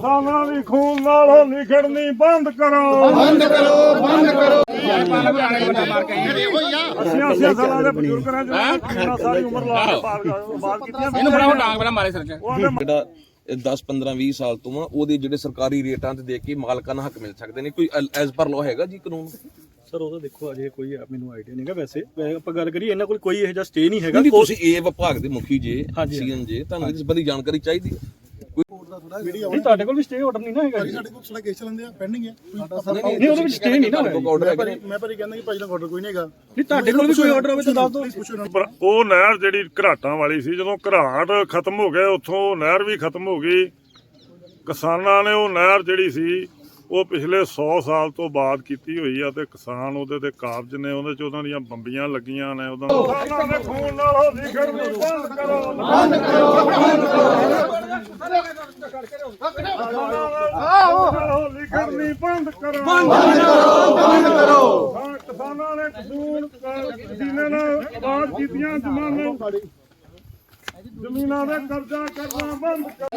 ਕਿਸਾਨਾਂ ਦੀ ਖੂਨ ਨਾਲ ਨਿਖੜਨੀ ਬੰਦ ਕਰੋ। ਬੰਦ ਕਰੋ ਬੰਦ ਕਰੋ। ਅੱਸੀਆਂ ਅੱਸੀਆਂ ਸਾਲਾਂ ਦੇ ਬਜ਼ੁਰਗ ਨੇ ਜੋ ਸਾਰੀ ਉਮਰ ਲਾ ਕੇ ਬਾਲ ਬਾਲ ਕੀਤੀਆਂ ਇਹਨੂੰ ਫੜਾਓ ਡਾਂਗ ਮੇਰਾ ਮਾਰੇ ਸਿਰ 'ਚ। ਉਹ ਆਂਦੇ ਜਿਹੜਾ 10 15 20 ਸਾਲ ਤੋਂ ਆ ਉਹਦੇ ਜਿਹੜੇ ਸਰਕਾਰੀ ਰੇਟਾਂ ਤੇ ਦੇ ਕੇ ਮਾਲਕਾਂ ਨੂੰ ਹੱਕ ਮਿਲ ਸਕਦੇ ਨੇ। ਕੋਈ ਐਜ਼ ਪਰ ਲਾਅ ਹੈਗਾ ਜੀ ਕਾਨੂੰਨ? ਸਰ ਉਹਦਾ ਦੇਖੋ ਅਜੇ ਕੋਈ ਮੈਨੂੰ ਆਈਡੀਆ ਨਹੀਂਗਾ ਵੈਸੇ। ਵੈਸੇ ਆਪਾਂ ਗੱਲ ਕਰੀਏ ਇਹਨਾਂ ਕੋਲ ਕੋਈ ਇਹੋ ਜਿਹਾ ਸਟੇ ਨਹੀਂ ਹੈਗਾ ਤੁਸੀਂ ਇਹ ਵਿਭਾਗ ਦੇ ਮੁਖੀ ਜੇ। ਸੀਐਮ ਜੇ ਤੁਹਾਨੂੰ ਇਸ ਸੰਬੰਧੀ ਜਾਣਕਾਰੀ ਚਾਹੀਦੀ ਹੈ? ਨਹੀਂ ਤੁਹਾਡੇ ਕੋਲ ਵੀ ਸਟੇ ਆਰਡਰ ਨਹੀਂ ਨਾ ਹੈਗਾ ਜੀ। ਸਾਡੇ ਕੋਲ ਸਾਡਾ ਕੇਸ ਚੱਲਦੇ ਆ ਪੈਂਡਿੰਗ ਹੈ। ਨਹੀਂ ਉਹਦੇ ਵਿੱਚ ਸਟੇ ਨਹੀਂ ਨਾ ਹੋਇਆ ਜੀ। ਆਰਡਰ ਮੈਂ ਹੈਗਾ ਭਾਜੀ ਮੈਂ ਭਾਜੀ ਕਹਿੰਦਾ ਕਿ ਭਾਜੀ ਦਾ ਆਰਡਰ ਕੋਈ ਨਹੀਂ ਹੈਗਾ। ਨਹੀਂ ਤੁਹਾਡੇ ਕੋਲ ਵੀ ਕੋਈ ਆਰਡਰ ਹੋਵੇ ਤਾਂ ਦੱਸ ਦਿਓ। ਪਲੀਜ਼ ਪੁੱਛੋ ਇਹਨਾਂ ਨੂੰ। ਪਰ ਉਹ ਨਹਿਰ ਜਿਹੜੀ ਘਰਾਟਾਂ ਵਾਲੀ ਸੀ ਜਦੋਂ ਘਰਾਟ ਖਤਮ ਹੋ ਗਏ ਉੱਥੋਂ ਉਹ ਨਹਿਰ ਵੀ ਖਤਮ ਹੋ ਗਈ। ਕਿਸਾਨਾਂ ਨੇ ਉਹ ਨਹਿਰ ਜਿਹੜੀ ਸੀ ਉਹ ਪਿਛਲੇ 100 ਸਾਲ ਤੋਂ ਬਾਅਦ ਕੀਤੀ ਹੋਈ ਆ ਤੇ ਕਿਸਾਨ ਉਹਦੇ ਤੇ ਕਾਬਜ ਨੇ ਉਹਦੇ ਚ ਉਹਨਾਂ ਦੀਆਂ ਬੰਬੀਆਂ ਲੱਗੀਆਂ ਨੇ ਉਹਦਾ ਕਿਸਾਨਾਂ ਦੇ ਖੂਨ ਨਾਲ ਉਹ ਨਿਖੜਨੀ ਬੰਦ ਕਰੋ ਬੰਦ ਕਰੋ ਬੰਦ ਕਰੋ। ਨਿਖੜਨੀ ਬੰਦ ਕਰੋ। ਬੰਦ ਕਰੋ ਬੰਦ ਕਰੋ। ਕਿਸਾਨਾਂ ਨੇ ਕਸੂਰ ਕਸੀਨੇ ਨਾਲ ਆਬਾਦ ਕੀਤੀਆਂ ਜ਼ਮਾਨੇ ਜ਼ਮੀਨਾਂ ਦੇ ਕਬਜ਼ਾ ਕਰਨਾ ਬੰਦ ਕਰੋ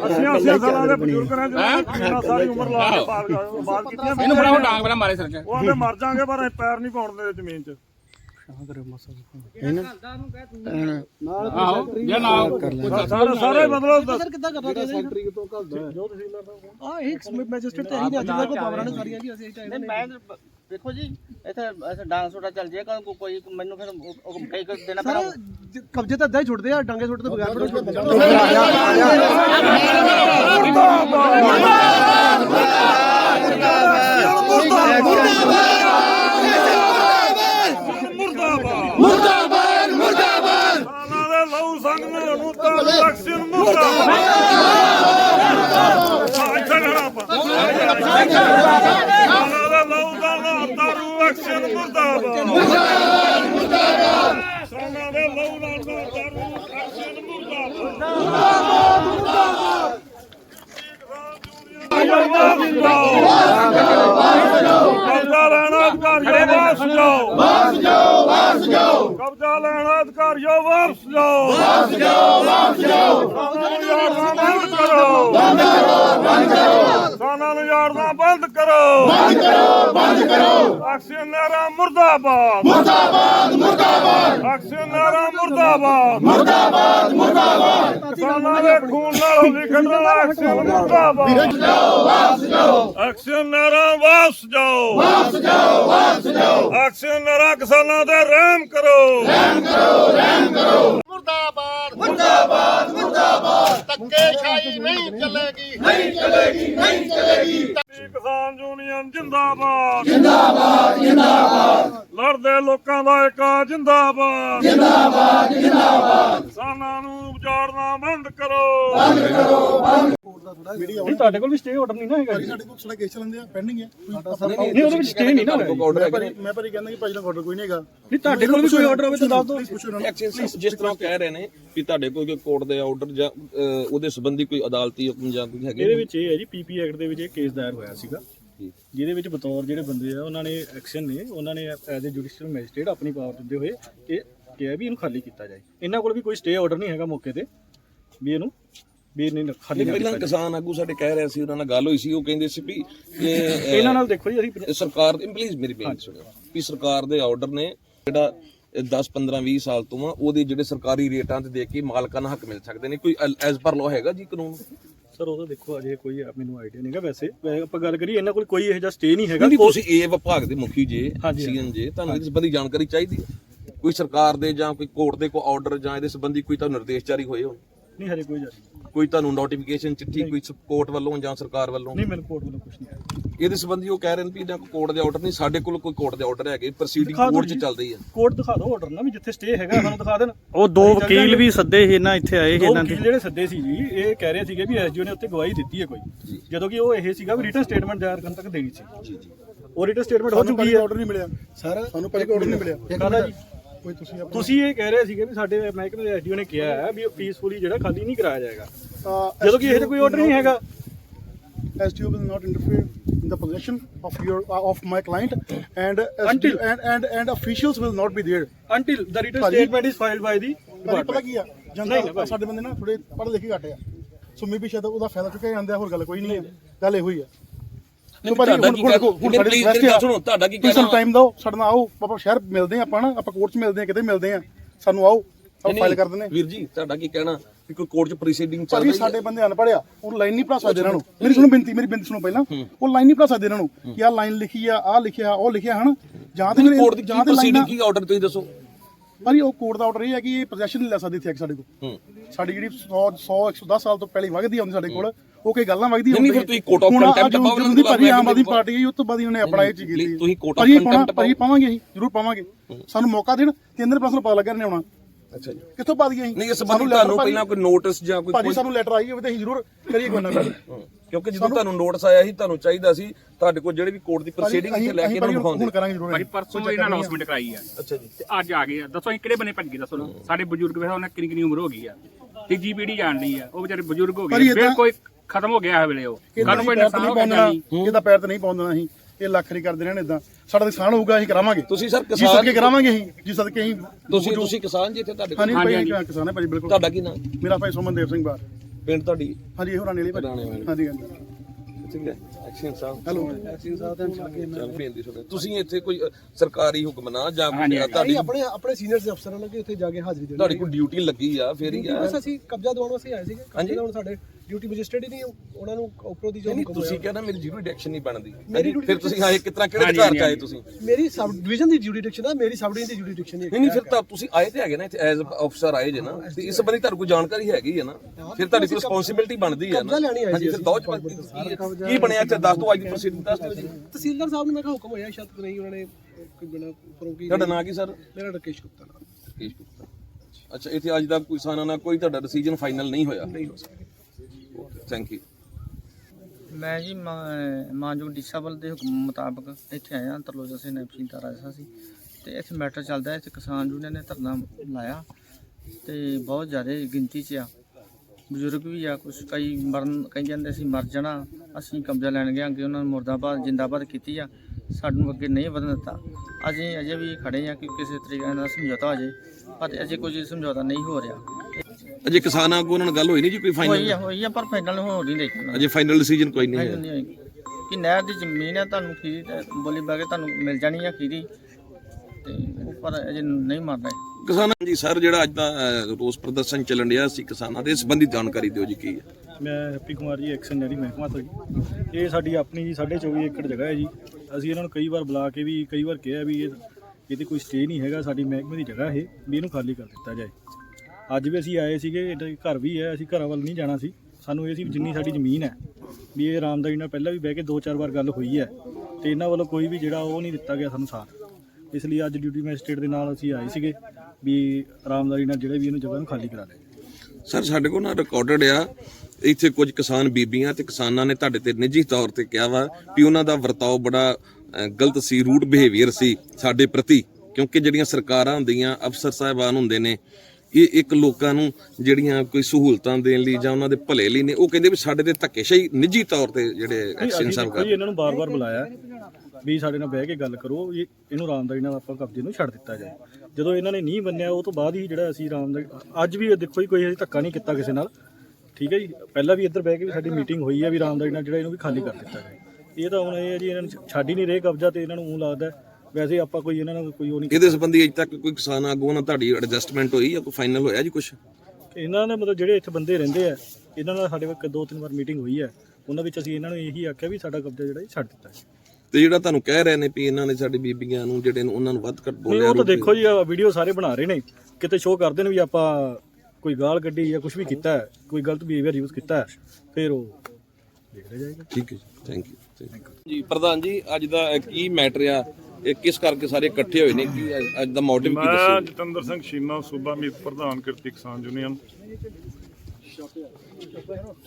ਅੱਸੀਆਂ ਅੱਸੀਆਂ ਸਾਲਾਂ ਦੇ ਬਜ਼ੁਰਗ ਨੇ ਜੋ ਸਾਰੀ ਉਮਰ ਲਾ ਕੇ ਬਾਲ ਬਾਲ ਕੀਤੀਆਂ ਇਹਨੂੰ ਫੜਾਓ ਡਾਂਗ ਮੇਰਾ ਮਾਰੇ ਸਿਰ 'ਚ। ਉਹ ਆਂਦੇ ਮਰ ਜਾਾਂਗੇ ਪਰ ਅਸੀਂ ਪੈਰ ਨਹੀਂ ਪਾਉਣ ਦੇ ਜ਼ਮੀਨ 'ਚ। ਆਹੋ ਜੇ ਨਾ ਸਾਰੇ ਸਾਰੇ ਮਤਲਬ ਸਰ ਕਿੱਦਾਂ ਕਰਨਾ ਸੈਂਟਰੀ ਤੋਂ ਘੱਲਦਾ ਜੋ ਤਹਿਸੀਲਦਾਰ ਆ ਇਹ ਮੈਜਿਸਟ੍ਰੇਟ ਤੇ ਇਹੀ ਅੱਜ ਤੱਕ ਪਾਵਰਾਂ ਨੇ ਸਾਰੀਆਂ ਜੀ ਅਸੀਂ ਨਹੀਂ ਮੈਂ ਦੇਖੋ ਜੀ ਇੱਥੇ ਐਸੇ ਡਾਂਸ ਛੋਟਾ ਚੱਲ ਜੇ ਕੋਈ ਕੋਈ ਮੈਨੂੰ ਫਿਰ ਉਹ- ਕਈ ਕੁ ਦੇਣਾ ਪੈਣਾ ਸਰ ਕਬਜ਼ੇ ਤਾਂ ਅੱਧਾ ਹੀ ਛੁੱਟਦੇ ਆ ਡਾਂਗੇ ਛੁੱਟਦੇ ਬਗੈਰ ਸਾਲਾਂ ਦੇ ਲਹੂ ਸੰਗ ਨੇ ਨੂੰ ਤਾਂ ਇਲੈਕਸ਼ਨ ਮੁਰਦਾਬਾਦ ਆ, ਇੱਥੇ ਖੜਾ ਆਪਾਂ ਐਕਸ਼ਨ ਮੁਰਦਾਬਾਦ ਮੁਰਦਾਬਾਦ। ਸਾਲਾਂ ਦੇ ਲਹੂ ਦਾ ਨਾ ਤਾਰੂ ਐਕਸ਼ਨ ਮੁਰਦਾਬਾਦ। ਕਬਜ਼ਾ ਲੈਣਾ ਅਧਿਕਾਰੀਓ ਵਾਪਸ ਜਾਓ ਵਾਪਸ ਜਾਓ ਵਾਪਸ ਜਾਓ। ਕਬਜ਼ਾ ਲੈਣਾ ਅਧਿਕਾਰੀਓ, ਵਾਪਸ ਜਾਓ। ਵਾਪਸ ਜਾਓ ਵਾਪਸ ਜਾਓ। ਬੰਦ ਕਰੋ ਬੰਦ ਕਰੋ ਬੰਦ ਕਰੋ ਸਾਨਾਂ ਨੂੰ ਯਾਰਨਾ ਬੰਦ ਕਰੋ ਬੰਦ ਕਰੋ ਬੰਦ ਕਰੋ ਐਕਸ਼ਨਰਾ ਮੁਰਦਾਬਾਦ ਮੁਰਦਾਬਾਦ ਮੁਰਦਾਬਾਦ ਐਕਸ਼ਨਰਾ ਮੁਰਦਾਬਾਦ ਮੁਰਦਾਬਾਦ ਮੁਰਦਾਬਾਦ ਕਿਸਾਨਾਂ ਦੇ ਖੂਨ ਨਾਲ ਨਿਖੜਨਾ ਐਕਸ਼ਨ ਮੁਰਦਾਬਾਦ ਐਕਸ਼ਨ ਨਾਰਾ ਵਾਪਸ ਜਾਓ ਵਾਪਸ ਜਾਓ ਵਾਪਸ ਜਾਓ ਐਕਸ਼ਨ ਨਾਰਾ ਕਿਸਾਨਾਂ ਤੇ ਰਹਿਮ ਕਰੋ ਮੁਰਦਾਬਾਦ। ਮੁਰਦਾਬਾਦ ਮੁਰਦਾਬਾਦ। ਧੱਕੇਸ਼ਾਹੀ ਨਹੀਂ ਚੱਲੇਗੀ। ਨਹੀਂ ਚੱਲੇਗੀ ਨਹੀਂ ਚੱਲੇਗੀ। ਕਿਸਾਨ ਯੂਨੀਅਨ ਜਿੰਦਾਬਾਦ। ਜਿੰਦਾਬਾਦ ਜਿੰਦਾਬਾਦ। ਲੜਦੇ ਲੋਕਾਂ ਦਾ ਏਕਾ ਜਿੰਦਾਬਾਦ। ਜਿੰਦਾਬਾਦ ਜਿੰਦਾਬਾਦ। ਕਿਸਾਨਾਂ ਨੂੰ ਉਜਾੜਨਾ ਬੰਦ ਕਰੋ। ਨਹੀਂ ਤੁਹਾਡੇ ਕੋਲ ਵੀ ਸਟੇ ਆਰਡਰ ਨਹੀਂ ਨਾ ਹੈਗਾ ਜੀ। ਸਾਡੇ ਕੋਲ ਸਾਡਾ ਕੇਸ ਚੱਲਦੇ ਆ ਪੈਂਡਿੰਗ ਹੈ। ਨਹੀਂ ਉਹਦੇ ਵਿੱਚ ਸਟੇ ਨਹੀਂ ਨਾ ਹੋਇਆ ਜੀ। ਆਰਡਰ ਹੈਗਾ ਮੈਂ ਭਾਜੀ ਕਹਿੰਦਾ ਕਿ ਭਾਜੀ ਦਾ ਆਰਡਰ ਕੋਈ ਨਹੀਂ ਹੈਗਾ। ਨਹੀਂ ਤੁਹਾਡੇ ਕੋਲ ਵੀ ਕੋਈ ਆਰਡਰ ਹੋਵੇ ਤਾਂ ਦੱਸ ਦਿਓ। ਪਲੀਜ਼ ਪੁੱਛੋ ਇਹਨਾਂ ਨੂੰ। ਐਕਸੈਂਸ ਜਿਸ ਤਰ੍ਹਾਂ ਕਹਿ ਰਹੇ ਨੇ ਕਿ ਤੁਹਾਡੇ ਕੋਲ ਕੋਈ ਕੋਰਟ ਦੇ ਆਰਡਰ ਜਾਂ ਅਹ, ਉਹਦੇ ਸੰਬੰਧੀ ਕੋਈ ਅਦਾਲਤੀ ਹੁਕਮ ਜਾਂ ਕੋਈ ਹੈਗੇ ਇਹਦੇ ਵਿੱਚ ਇਹ ਹੈ ਜੀ ਪੀਪੀ ਐਕਟ ਦੇ ਵਿੱਚ ਇਹ ਕੇਸ ਦਾਇਰ ਹੋਇਆ ਸੀਗਾ। ਜਿਹਦੇ ਵਿੱਚ ਬਤੌਰ ਜਿਹੜੇ ਬੰਦੇ ਆ ਉਹਨਾਂ ਨੇ ਐਕਸ਼ਨ ਨੇ ਉਹਨਾਂ ਨੇ ਐਜ਼ ਅ ਜੁਡੀਸ਼ੀਅਲ ਮੈਜਿਸਟ੍ਰੇਟ ਆਪਣੀ ਪਾਵਰ ਦਿੰਦੇ ਹੋਏ ਇਹ ਕਿਹਾ ਵੀ ਇਹਨੂੰ ਖਾਲੀ ਕੀਤਾ ਜਾਏ। ਇਹਨਾਂ ਕੋਲ ਵੀ ਕੋਈ ਸਟੇ ਆਰਡਰ ਨਹੀਂ ਹੈਗਾ ਮੌਕੇ ਤੇ ਵੀ ਇਹਨੂੰ ਵੀ ਇਹਨੇ ਖਾਲੀ ਨਾ ਪਹਿਲਾਂ। ਕਿਸਾਨ ਆਗੂ ਸਾਡੇ ਕਹਿ ਰਹੇ ਸੀ ਉਹਨਾਂ ਨਾਲ ਗੱਲ ਹੋਈ ਸੀ ਉਹ ਕਹਿੰਦੇ ਸੀ ਵੀ ਇਹਨਾਂ ਨਾਲ ਦੇਖੋ ਜੀ ਅਸੀਂ ਸਰਕਾਰ ਦੇ ਪਲੀਜ਼ ਮੇਰੀ ਬੇਨਤੀ ਸੁਣਿਓ ਵੀ ਸਰਕਾਰ ਦੇ ਆਰਡਰ ਨੇ ਜਿਹੜਾ 10 15 20 ਸਾਲ ਤੋਂ ਆ ਉਹਦੇ ਜਿਹੜੇ ਸਰਕਾਰੀ ਰੇਟਾਂ ਤੇ ਦੇ ਕੇ ਮਾਲਕਾਂ ਨੂੰ ਹੱਕ ਮਿਲ ਸਕਦੇ ਨੇ ਕੋਈ ਐਜ਼ ਪਰ ਲਾਅ ਹੈਗਾ ਜੀ ਕਾਨੂੰਨ? ਸਰ ਉਹਦਾ ਦੇਖੋ ਅਜੇ ਕੋਈ ਮੈਨੂੰ ਆਈਡੀਆ ਨਹੀਂਗਾ ਵੈਸੇ। ਆਪਾਂ ਗੱਲ ਕਰੀਏ ਇਹਨਾਂ ਕੋਲ ਕੋਈ ਇਹੋ ਜਿਹਾ ਸਟੇ ਨਹੀਂ ਹੈਗਾ। ਨਹੀਂ ਤੁਸੀਂ ਇਹ ਵਿਭਾਗ ਦੇ ਮੁਖੀ ਜੇ ਸੀਐਮ ਜੇ ਤੁਹਾਨੂੰ ਇਸ ਸੰਬੰਧੀ ਜਾਣਕਾਰੀ ਚਾਹੀਦੀ ਹੈ? ਕੋਈ ਸਰਕਾਰ ਦੇ ਜਾਂ ਕੋਈ ਕੋਰਟ ਦੇ ਕੋਈ ਆਰਡਰ ਜਾਂ ਇਹਦੇ ਸੰਬੰਧੀ ਕੋਈ ਤੁਹਾਨੂੰ ਨਿਰਦੇਸ਼ ਜਾਰੀ ਹੋਏ ਹੋਣ? ਨਹੀਂ ਹਜੇ ਕੋਈ ਜਾਰੀ ਕੋਈ ਤੁਹਾਨੂੰ ਨੋਟੀਫਿਕੇਸ਼ਨ ਚਿੱਠੀ ਕੋਈ ਕੋਰਟ ਵੱਲੋਂ ਜਾਂ ਸਰਕਾਰ ਵੱਲੋਂ? ਨਹੀਂ ਮੈਨੂੰ ਕੋਰਟ ਵੱਲੋਂ ਕੁਝ ਨਹੀਂ ਆਇਆ। ਇਹਦੇ ਸੰਬੰਧੀ ਉਹ ਕਹਿ ਰਹੇ ਨੇ ਵੀ ਇਹਨਾਂ ਕੋਲ ਕੋਰਟ ਦੇ ਆਰਡਰ ਨਹੀਂ ਸਾਡੇ ਕੋਲ ਕੋਈ ਕੋਰਟ ਦੇ ਆਰਡਰ ਹੈਗੇ ਪ੍ਰੋਸੀਡਿੰਗ ਦਿਖਾ ਦਿਓ ਕੋਰਟ 'ਚ ਜੀ। ਚੱਲਦੀ ਹੈ ਕੋਰਟ ਦਿਖਾ ਦਿਓ ਆਰਡਰ ਨਾ ਵੀ ਜਿੱਥੇ ਸਟੇ ਹੈਗਾ ਸਾਨੂੰ ਦਿਖਾ ਦੇਣ। ਉਹ ਦੋ ਅਸੀਂ ਚੱਲ ਵਕੀਲ ਜਾਂਗੇ। ਵੀ ਸੱਦੇ ਸੀ ਇਹਨਾਂ ਇੱਥੇ ਆਏ ਸੀ ਦੋ ਇਹਨਾਂ ਦੇ। ਵਕੀਲ ਜਿਹੜੇ ਸੱਦੇ ਸੀ ਜੀ ਇਹ ਕਹਿ ਰਹੇ ਸੀਗੇ ਵੀ ਐਸਜੀਓ ਨੇ ਉੱਤੇ ਗਵਾਹੀ ਦਿੱਤੀ ਹੈ ਕੋਈ। ਜਦੋਂ ਕਿ ਉਹ ਇਹ ਸੀਗਾ ਵੀ ਰਿਟਨ ਸਟੇਟਮੈਂਟ ਦਾਇਰ ਕਰਨ ਤੱਕ ਦੇਣੀ ਸੀ। ਜੀ ਜੀ। ਉਹ ਰਿਟਨ ਸਟੇਟਮੈਂਟ ਹੋ ਚੁੱਕੀ ਹੈ? ਆਰਡਰ ਨਹੀਂ ਮਿਲਿਆ। ਸਰ ਸਾਨੂੰ ਭਾਜੀ ਆਰਡਰ ਨਹੀਂ ਮਿਲਿਆ। ਕਾਹਦਾ ਜੀ? ਕੋਈ ਤੁਸੀਂ ਆਪਣਾ ਤੁਸੀਂ ਇਹ ਕਹਿ ਰਹੇ ਸੀਗੇ ਵੀ ਸਾਡੇ ਮਹਿਕਮੇ ਦੇ ਐਸਡੀਓ ਨੇ ਕਿਹਾ ਹੈ ਵੀ ਉਹ ਪੀਸਫੁਲੀ ਜਿਹੜਾ ਖਾਲੀ ਨਹੀਂ ਕਰਾਇਆ ਜਾਏਗਾ ਅਹ, ਜਦੋਂ ਕਿ ਇਹ ਤੇ ਕੋਈ ਆਰਡਰ ਨਹੀਂ ਹੈਗਾ SDO will not interfere in the possession of your uh, of my client and SDO, Until- and and and officials will not be there until the written ਭਾਜੀ- statement is filed by the ਭਾਜੀ ਪਤਾ ਕੀ ਆ ਨਹੀਂ, ਜਨਤਾ ਨਹੀਂ ਭਾਜੀ। ਸਾਡੇ ਬੰਦੇ ਨਾ ਥੋੜੇ ਪੜ੍ਹ ਲਿਖੇ ਘੱਟ ਆ ਸੋ ਮੇਬੀ ਸ਼ਾਇਦ ਉਹਦਾ ਫਾਇਦਾ ਚੁੱਕਿਆ ਜਾਂਦਾ ਹੋਰ ਗੱਲ ਕੋਈ ਨਹੀਂ ਹੈ ਗੱਲ ਇਹੋ ਹੀ ਆ ਨਹੀਂ, ਤੁਹਾਡਾ ਹੁਣ ਕੀ ਹੁਣ ਕਹਿ- ਦੇਖੋ ਹੁਣ ਨਹੀਂ, ਸਾਡੇ please, request ਮੇਰੀ ਗੱਲ ਆ। ਸੁਣੋ, ਤੁਹਾਡਾ ਕੀ ਤੁਸੀਂ ਸਾਨੂੰ ਕਹਿਣਾ? ਟਾਈਮ ਦਿਓ ਸਾਡੇ ਨਾਲ ਆਓ ਆਪਾਂ ਸ਼ਹਿਰ ਮਿਲਦੇ ਆ ਆਪਾਂ ਨਾ ਆਪਾਂ ਕੋਰਟ 'ਚ ਮਿਲਦੇ ਆ ਕਿਤੇ ਮਿਲਦੇ ਆ ਸਾਨੂੰ ਆਓ ਆਪਾਂ ਨਹੀਂ, ਫਾਈਲ ਕਰ ਦਿੰਦੇ ਆ ਵੀਰ ਜੀ ਤੁਹਾਡਾ ਕੀ ਕਹਿਣਾ? ਕਿ ਕੋਈ ਕੋਰਟ 'ਚ ਪ੍ਰੋਸੀਡਿੰਗ ਚੱਲ ਭਾਜੀ ਰਹੀ ਹੈ। ਸਾਡੇ ਬੰਦੇ ਅਨਪੜ੍ਹਿਆ ਉਹ ਲਾਈਨ ਨਹੀਂ ਭਰਾ ਸਕਦੇ ਇਹਨਾਂ ਨੂੰ। ਮੇਰੀ ਸੁਣੋ ਬੇਨਤੀ ਮੇਰੀ ਬੇਨਤੀ ਸੁਣੋ ਪਹਿਲਾਂ। ਉਹ ਲਾਈਨ ਨਹੀਂ ਭਰਾ ਸਕਦੇ ਇਹਨਾਂ ਨੂੰ ਕਿ ਆਹ ਲਾਈਨ ਲਿਖੀ ਆ ਆਹ ਲਿਖਿਆ ਉਹ ਲਿਖਿਆ ਹਨ। ਜਾਂ ਤੇ ਕੋਰਟ ਦੀ ਜਾਂ ਕੀ ਤੇ ਲਾਈਨਾਂ ਪ੍ਰੋਸੀਡਿੰਗ ਕੀ ਆਰਡਰ ਤੁਸੀਂ ਦੱਸੋ? ਭਾਜੀ ਉਹ ਕੋਰਟ ਦਾ ਆਰਡਰ ਇਹ ਹੈ ਕਿ ਇਹ ਪੋਜੈਸ਼ਨ ਨਹੀਂ ਲੈ ਸਕਦੀ ਇੱਥੇ ਸਾਡੇ ਕੋਲ। ਸਾਡੀ ਜਿਹੜੀ 100 100 110 ਸਾਲ ਤੋਂ ਪਹਿਲੀ ਵਗਦੀ ਆਉਂਦੀ ਸਾਡੇ ਕੋਲ। ਉਹ ਕੋਈ ਗੱਲਾਂ ਵਗਦੀ ਨਹੀਂ, ਨਹੀਂ, ਫਿਰ ਤੁਸੀਂ ਆਹ contempt ਜਦੋਂ- ਪਾਓਗੇ ਜਦੋਂ ਦੀ ਭਾਜੀ ਆਮ ਆਦਮੀ ਪਾਰਟੀ ਆਈ ਉਸ ਤੋਂ ਬਾਅਦ ਉਹਨੇ ਆਪਣਾ ਇਹ ਚੀਜ਼ ਕੀਤੀ ਤੁਸੀਂ ਭਾਜੀ ਪਾਉਣਾ- contempt ਭਾਜੀ ਪਾਵਾਂਗੇ ਅਸੀਂ ਜ਼ਰੂਰ ਪਾਵਾਂਗੇ। ਸਾਨੂੰ ਮੌਕਾ ਦੇਣ ਕੇਂਦਰ ਪ੍ਰਸ਼ਨ ਨੂੰ ਪਤਾ ਲੱਗਾ ਨੇ ਆਉਣਾ। ਅੱਛਾ ਜੀ। ਕਿੱਥੋਂ ਪਾ ਦਈਏ ਅਸੀਂ? ਨਹੀਂ ਇਸ letter ਤੁਹਾਨੂੰ ਪਹਿਲਾਂ ਕੋਈ ਨੋਟਿਸ ਜਾਂ ਕੋਈ ਭਾਜੀ ਸਾਨੂੰ ਲੈਟਰ ਆਈ ਹੋਵੇ ਤੇ ਅਸੀਂ ਜ਼ਰੂਰ ਕਰੀਏ ਕੋਈ ਨਾ। ਕਿਉਂਕਿ ਜਦੋਂ ਤੁਹਾਨੂੰ ਨੋਟਿਸ ਆਇਆ ਸੀ ਤੁਹਾਨੂੰ ਚਾਹੀਦਾ ਸੀ ਤੁਹਾਡੇ ਕੋਲ ਜਿਹੜੇ ਵੀ ਕੋਰਟ ਦੀ ਪ੍ਰੋਸੀਡਿੰਗ ਇੱਥੇ ਲੈ ਕੇ ਇਹਨਾਂ ਨੂੰ ਦਿਖਾਉਂਦੇ ਕਰਾਂਗੇ ਜ਼ਰੂਰ ਭਾਈ ਪਰਸੋਂ ਇਹਨਾਂ ਅਨਾਉਂਸਮੈਂਟ ਕਰਾਈ ਆ। ਅੱਛਾ ਜੀ। ਤੇ ਅੱਜ ਆ ਗਏ ਆ। ਦੱਸੋ ਅਸੀਂ ਕਿਹੜੇ ਬੰਨੇ ਭੱਜ ਗਏ ਦੱਸੋ ਨਾ। ਸਾਡੇ ਬਜ਼ੁਰਗ ਵੇਖੋ ਉਹਨਾਂ ਕਿੰਨੀ ਕਿੰਨੀ ਉਮਰ ਹੋ ਗਈ ਆ। ਤੀਜੀ ਪੀੜ੍ਹੀ ਜਾਣ ਲਈ ਆ। ਉਹ ਵਿਚਾਰੇ ਬਜ਼ੁਰਗ ਹੋ ਗਏ ਫਿਰ ਕੋਈ ਖਤਮ ਹੋ ਗਿਆ ਇਹ ਵੇਲੇ ਉਹ। ਕੱਲ ਕੋਈ ਨੁਕਸਾਨ ਹੋ ਗਿਆ ਨਹੀਂ। ਇਹਦਾ ਪੈਰ ਤੇ ਨਹੀਂ ਪਾਉਂਦਾ ਅਸੀਂ। ਇਹ ਲੱਖ ਰੀ ਕਰਦੇ ਰਹਿਣ ਇਦਾਂ ਸਾਡਾ ਨੁਕਸਾਨ ਹੋਊਗਾ ਅਸੀਂ ਕਰਾਵਾਂਗੇ। ਤੁਸੀਂ ਸਰ ਜੀ ਕਿਸਾਨ ਸਦਕੇ ਕਰਾਵਾਂਗੇ ਅਸੀਂ। ਜੀ ਸਦਕੇ ਅਸੀਂ ਤੁਸੀਂ ਤੁਸੀਂ ਕਿਸਾਨ ਜੀ ਇੱਥੇ ਤੁਹਾਡੇ ਕੋਲ? ਹਾਂਜੀ ਭਾਈ ਕਿਸਾਨ ਹੈ ਭਾਜੀ ਬਿਲਕੁਲ। ਤੁਹਾਡਾ ਕੀ ਨਾਮ? ਮੇਰਾ ਭਾਈ ਸੁਮਨਦੇਵ ਸਿੰਘ ਬਾਰ ਪਿੰਡ ਤੁਹਾਡੀ? ਹਾਂਜੀ ਇਹੋ ਭਾਜੀ ਰਾਣੇ ਵਾਲੀ। ਹਾਂਜੀ ਹਾਂਜੀ। ਠੀਕ ਹੈ। ਐਕਸ਼ਨ ਸਾਹਿਬ। ਹੈਲੋ। ਚੱਲ ਬੇਨਤੀ ਸੁਣੋ। ਤੁਸੀਂ ਇੱਥੇ ਕੋਈ ਅ, ਸਰਕਾਰੀ ਹੁਕਮ ਨਾ ਜਾਂ ਕੋਈ ਤੁਹਾਡੀ ਆਪਣੇ ਆਪਣੇ ਸੀਨੀਅਰਸ ਅਫਸਰਾਂ ਨਾਲ ਉੱਥੇ ਜਾ ਕੇ ਹਾਜ਼ਰੀ ਤੁਹਾਡੀ ਕੋਈ ਡਿਊਟੀ ਲੱਗੀ ਆ ਫੇਰ ਹੀ ਆ। ਬਸ ਅਸੀਂ ਕਬਜ਼ਾ ਦਿਵਾਉਣ ਵਾਸਤੇ ਆਏ ਸੀਗੇ। ਹਾਂਜੀ। ਹੁਣ ਸਾਡੇ ਡਿਊਟੀ ਮੈਜਿਸਟ੍ਰੇਟ ਹੀ ਨਹੀਂ ਉਹਨਾਂ ਨੂੰ ਉੱਪਰੋਂ ਦੀ ਜੋ ਨਹੀਂ ਤੁਸੀਂ ਕਹਿੰਦਾ ਮੇਰੀ ਜ਼ੀਰੋ ਡਿਡਕਸ਼ਨ ਨਹੀਂ ਬਣਦੀ। ਫਿਰ ਤੁਸੀਂ ਆਏ ਕਿਤਨਾ ਕਿਹੜੇ ਹਾਂਜੀ, ਅਧਿਕਾਰ ਚ ਆਏ ਹਾਂਜੀ। ਤੁਸੀਂ? ਮੇਰੀ ਸਬ ਡਿਵੀਜ਼ਨ ਦੀ ਜੁਡੀਡਿਕਸ਼ਨ ਆ ਮੇਰੀ ਸਬ ਡਿਵੀਜ਼ਨ ਦੀ ਜੁਡੀਡਿਕਸ਼ਨ ਨਹੀਂ ਨਹੀਂ ਨਹੀਂ ਫਿਰ ਤਾਂ ਤੁਸੀਂ ਆਏ ਤੇ ਹੈਗੇ ਨਾ ਇੱਥੇ ਐਜ਼ ਅਫਸਰ ਆਏ ਜੇ ਨਾ। ਤੇ ਇਸ ਬਾਰੇ ਤੁਹਾਨੂੰ ਕੋਈ ਜਾਣਕਾਰੀ ਹੈਗੀ ਹੈ ਨਾ? ਫਿਰ ਤੁਹਾਡੀ ਕੋਈ ਰਿਸਪੌਂਸਿਬਿਲਟੀ ਬਣਦੀ ਹੈ ਨਾ। ਹਾਂਜੀ ਫਿਰ ਦੋ ਚ ਕੀ ਬਣਿਆ ਇੱਥੇ ਦੱਸ ਦਿਓ ਅੱਜ ਦੀ ਪ੍ਰੋਸੀਡਿੰਗ ਦੱਸ ਦਿਓ ਜੀ ਤਹਿਸੀਲਦਾਰ ਸਾਹਿਬ ਨੇ ਮੈਂ ਕਿਹਾ ਹੁਕਮ ਹੋਇਆ ਸ਼ਾਇਦ ਨਹੀਂ ਉਹਨਾਂ ਨੇ ਕੋਈ ਬਿਨਾ ਉੱਪਰੋਂ ਕੀ ਤੁਹਾਡਾ ਨਾਂ ਕੀ ਸਰ ਮੇਰਾ ਰਕੇਸ਼ ਗੁਪਤਾ ਨਾਮ ਰਕੇਸ਼ ਗੁਪਤਾ। ਅੱਛਾ ਇੱਥੇ ਅੱਜ ਦਾ ਕੋਈ ਸਾਨਾ ਨਾਲ ਕੋਈ ਤੁਹਾਡਾ ਡਿਸੀਜਨ ਫਾਈਨਲ ਨਹੀਂ ਹੋਇਆ? ਨਹੀਂ ਹੋ ਸਕਦਾ ਥੈਂਕ ਯੂ ਮੈਂ ਜੀ ਮਾਂ- ਮਾਨਯੋਗ ਡੀਸਾਬਲ ਦੇ ਹੁਕਮ ਮੁਤਾਬਕ ਇੱਥੇ ਆਇਆ ਤਰਲੋਚਨ ਸਿੰਘ ਨੈਪਸੀ ਦਾ ਰਾਜਸਾ ਸੀ। ਤੇ ਇੱਥੇ ਮੈਟਰ ਚੱਲਦਾ ਇੱਥੇ ਕਿਸਾਨ ਯੂਨੀਅਨ ਨੇ ਧਰਨਾ ਲਾਇਆ ਤੇ ਬਹੁਤ ਜ਼ਿਆਦਾ ਗਿਣਤੀ 'ਚ ਆ। ਬਜ਼ੁਰਗ ਵੀ ਆ ਕੁਝ ਕਈ ਮਰਨ ਕਈ ਜਾਂਦੇ ਸੀ ਮਰ ਜਾਣਾ। ਅਸੀਂ ਕਬਜ਼ਾ ਲੈਣ ਗਏ ਅੱਗੇ ਉਹਨਾਂ ਨੂੰ ਮੁਰਦਾਬਾਦ ਜਿੰਦਾਬਾਦ ਕੀਤੀ ਆ। ਸਾਨੂੰ ਅੱਗੇ ਨਹੀਂ ਵਧਣ ਦਿੱਤਾ। ਅਜੇ ਅਜੇ ਵੀ ਖੜੇ ਆ ਕਿ ਕਿਸੇ ਤਰੀਕੇ ਨਾਲ ਸਮਝੌਤਾ ਹੋ ਜਾਏ ਪਰ ਅਜੇ ਕੁਝ ਸਮਝੌਤਾ ਨਹੀਂ ਹੋ ਰਿਹਾ। ਅਜੇ ਕਿਸਾਨ ਆਗੂ ਉਹਨਾਂ ਨਾਲ ਗੱਲ ਹੋਈ ਨਹੀਂ ਜੀ ਕੋਈ ਹੋਈ ਫਾਈਨਲ ਆ ਹੋਈ ਆ ਪਰ ਫਾਈਨਲ ਹੋ ਨਹੀਂ ਰਹੀ ਅਜੇ ਫਾਈਨਲ ਡਿਸੀਜਨ ਕੋਈ ਨਹੀਂ ਹੈ ਕਿ ਨਹਿਰ ਦੀ ਜ਼ਮੀਨ ਹੈ ਤੁਹਾਨੂੰ ਖੀਰੀ ਬੋਲੀ ਬਾਗੇ ਤੁਹਾਨੂੰ ਮਿਲ ਜਾਣੀ ਆ ਖੀਰੀ। ਤੇ ਪਰ ਅਜੇ ਨਹੀਂ ਰਹੇ ਕਿਸਾਨਾਂ ਜੀ ਸਰ ਜਿਹੜਾ ਅੱਜ ਦਾ ਰੋਸ ਪ੍ਰਦਰਸ਼ਨ ਚੱਲਣ ਡਿਆ ਸੀ ਕਿਸਾਨਾਂ ਦੇ ਸੰਬੰਧੀ ਜਾਣਕਾਰੀ ਦਿਓ ਜੀ ਕੀ ਹੈ? ਮੈਂ ਹੈਪੀ ਕੁਮਾਰ ਜੀ, ਐਕਸ਼ਨ ਨੈਰੀ ਮਹਿਕਮਾ ਤੋਂ ਜੀ। ਇਹ ਸਾਡੀ ਆਪਣੀ ਜੀ 24 ਏਕੜ ਜਗ੍ਹਾ ਹੈ ਜੀ। ਅਸੀਂ ਇਹਨਾਂ ਨੂੰ ਕਈ ਵਾਰ ਬੁਲਾ ਕੇ ਵੀ, ਕਈ ਵਾਰ ਕਿਹਾ ਵੀ ਇਹ ਇਹਦੇ ਕੋਈ ਸਟੇ ਨਹੀਂ ਹੈਗਾ, ਸਾਡੀ ਮਹਿਕਮੇ ਦੀ ਜਗ੍ਹਾ ਇਹ, ਵੀ ਇਹਨੂੰ ਖਾਲੀ ਕਰ ਦਿੱਤਾ ਜਾਏ। ਅੱਜ ਵੀ ਅਸੀਂ ਆਏ ਸੀਗੇ, ਇਹਦੇ ਘਰ ਵੀ ਹੈ, ਅਸੀਂ ਘਰਾਂ ਵੱਲ ਨਹੀਂ ਜਾਣਾ ਸੀ। ਸਾਨੂੰ ਇਹ ਸੀ ਵੀ ਜਿੰਨੀ ਸਾਡੀ ਜ਼ਮੀਨ ਹੈ, ਵੀ ਇਹ ਆਰਾਮਦਾਰੀ ਨਾਲ ਪਹਿਲਾਂ ਵੀ ਬਹਿ ਕੇ ਦੋ ਚਾਰ ਵਾਰ ਗੱਲ ਹੋਈ ਹੈ, ਤੇ ਇਹਨਾਂ ਵੱਲੋਂ ਕੋਈ ਵੀ ਜਿਹੜਾ ਉਹ ਨਹੀਂ ਦਿੱਤਾ ਗਿਆ ਸਾਨੂੰ ਸਾਥ। ਇਸ ਲਈ ਅੱਜ ਡਿਊਟੀ ਮੈਜਿਸਟ੍ਰੇਟ ਦੇ ਨਾਲ ਅਸੀਂ ਆਏ ਸੀਗੇ, ਵੀ ਆਰਾਮਦਾਰੀ ਨਾਲ ਜਿਹੜੇ ਵੀ ਇਹਨੂੰ ਜਗ੍ਹਾ ਨੂੰ ਖਾਲੀ ਕਰਾ ਦੇ। ਸਰ, ਸਾਡੇ ਕੋਲ ਨਾ ਰਿਕਾਰਡਡ ਆ ਇੱਥੇ ਕੁਝ ਕਿਸਾਨ ਬੀਬੀਆਂ ਤੇ ਕਿਸਾਨਾਂ ਨੇ ਤੁਹਾਡੇ ਤੇ ਨਿੱਜੀ ਤੌਰ ਤੇ ਕਿਹਾ ਵਾ ਵੀ ਉਹਨਾਂ ਦਾ ਵਰਤਾਓ ਬੜਾ ਗਲਤ ਸੀ ਰੂਟ ਬਿਹੇਵੀਅਰ ਸੀ ਸਾਡੇ ਪ੍ਰਤੀ ਕਿਉਂਕਿ ਜਿਹੜੀਆਂ ਸਰਕਾਰਾਂ ਹੁੰਦੀਆਂ ਅਫਸਰ ਸਾਹਿਬਾਨ ਹੁੰਦੇ ਨੇ ਇਹ ਇੱਕ ਲੋਕਾਂ ਨੂੰ ਜਿਹੜੀਆਂ ਕੋਈ ਸਹੂਲਤਾਂ ਦੇਣ ਲਈ ਜਾਂ ਉਹਨਾਂ ਦੇ ਭਲੇ ਲਈ ਨੇ ਉਹ ਕਹਿੰਦੇ ਵੀ ਸਾਡੇ ਤੇ ਧੱਕੇਸ਼ਾਹੀ ਨਿੱਜੀ ਤੌਰ ਤੇ ਜਿਹੜੇ ਐਕਸ਼ਨ ਸਾਹਿਬ ਦੇਖੋ ਕਰ ਜੀ ਇਹਨਾਂ ਨੂੰ ਬਾਰ-ਬਾਰ ਬੁਲਾਇਆ ਵੀ ਸਾਡੇ ਨਾਲ ਬਹਿ ਕੇ ਗੱਲ ਕਰੋ ਇਹ- ਇਹਨੂੰ ਆਰਾਮਦਾਰੀ ਨਾਲ ਆਪਾਂ ਕਬਜ਼ੇ ਨੂੰ ਛੱਡ ਦਿੱਤਾ ਜਾਏ। ਜਦੋਂ ਇਹਨਾਂ ਨੇ ਨਹੀਂ ਮੰਨਿਆ ਉਹ ਤੋਂ ਬਾਅਦ ਹੀ ਜਿਹੜਾ ਅਸੀਂ ਆਰਾਮਦਾਰੀ ਅੱਜ ਵੀ ਦੇਖੋ ਜੀ ਕੋਈ ਧੱਕਾ ਨਹੀਂ ਕੀਤਾ ਕਿਸੇ ਨਾਲ। ਠੀਕ ਹੈ ਜੀ ਪਹਿਲਾਂ ਵੀ ਇੱਧਰ ਬਹਿ ਕੇ ਵੀ ਸਾਡੀ ਮੀਟਿੰਗ ਹੋਈ ਹੈ ਵੀ ਆਰਾਮਦਾਰੀ ਨਾਲ ਜਿਹੜਾ ਇਹਨੂੰ ਵੀ ਖਾਲੀ ਕਰ ਦਿੱਤਾ ਜਾਏ। ਇਹ ਤਾਂ ਹੁਣ ਇਹ ਹੈ ਜੀ ਇਹਨਾਂ ਨੂੰ ਛੱਡ ਹੀ ਨਹੀਂ ਰਹੇ ਕਬਜ਼ਾ ਤੇ ਇਹਨਾਂ ਨੂੰ ਉਹ ਲੱਗਦਾ ਹੈ। ਵੈਸੇ ਆਪਾਂ ਕੋਈ ਇਹਨਾਂ ਨਾਲ ਕੋਈ ਉਹ ਨਹੀਂ ਇਹਦੇ ਸੰਬੰਧੀ ਅਜੇ ਤੱਕ ਕੋਈ ਕਿਸਾਨ ਆਗੂ ਨਾਲ ਤੁਹਾਡੀ ਐਡਜਸਟਮੈਂਟ ਹੋਈ ਜਾਂ ਕੋਈ ਫਾਈਨਲ ਹੋਇਆ ਜੀ ਕੁਝ ਇਹਨਾਂ ਨੇ ਮਤਲਬ ਜਿਹੜੇ ਇੱਥੇ ਬੰਦੇ ਰਹਿੰਦੇ ਆ ਇਹਨਾਂ ਨਾਲ ਸਾਡੇ ਕੋਲ ਦੋ ਤਿੰਨ ਵਾਰ ਮੀਟਿੰਗ ਹੋਈ ਹੈ। ਉਹਨਾਂ ਵਿੱਚ ਅਸੀਂ ਇਹਨਾਂ ਨੂੰ ਇਹੀ ਆਖਿਆ ਵੀ ਸਾਡਾ ਕਬਜ਼ਾ ਜਿਹੜਾ ਇਹ ਛੱਡ ਦਿੱਤਾ ਜਾਏ। ਤੇ ਜਿਹੜਾ ਤੁਹਾਨੂੰ ਕਹਿ ਰਹੇ ਨੇ ਵੀ ਇਹਨਾਂ ਨੇ ਸਾਡੀ ਬੀਬੀਆਂ ਨੂੰ ਜਿਹੜੇ ਨੂੰ ਉਹਨਾਂ ਨੂੰ ਵੱਧ ਘੱਟ ਬੋਲਿਆ ਉਹ ਤਾਂ। ਦੇਖੋ ਜੀ ਵੀਡੀਓ ਸਾਰੇ ਬਣਾ ਰਹੇ ਨੇ। ਕਿਤੇ ਸ਼ੋਅ ਕਰਦੇ ਨੇ ਵੀ ਆਪਾਂ ਕੋਈ ਗਾਲ ਕੱਢੀ ਜਾਂ ਕੁਝ ਵੀ ਕੀਤਾ ਹੈ ਕੋਈ ਗਲਤ ਬਿਹੇਵੀਅਰ ਯੂਜ਼ ਕੀਤਾ ਹੈ ਫਿਰ ਉਹ ਦੇਖਿਆ ਜਾਏਗਾ। ਠੀਕ ਹੈ ਜੀ ਥੈਂਕ ਯੂ ਜੀ ਪ੍ਰਧਾਨ ਜੀ ਅੱਜ ਦਾ ਕੀ ਮੈਟਰ ਆ? ਇਹ ਕਿਸ ਕਰਕੇ ਸਾਰੇ ਇਕੱਠੇ ਹੋਏ ਨੇ? ਕੀ ਅੱਜ- ਅੱਜ ਦਾ ਮੋਟਿਵ ਕੀ ਮੈਂ ਜਤਿੰਦਰ ਸਿੰਘ ਸ਼ੀਨਾ ਸੂਬਾ ਮੀਤ ਪ੍ਰਧਾਨ ਕਿਰਤੀ ਕਿਸਾਨ ਯੂਨੀਅਨ।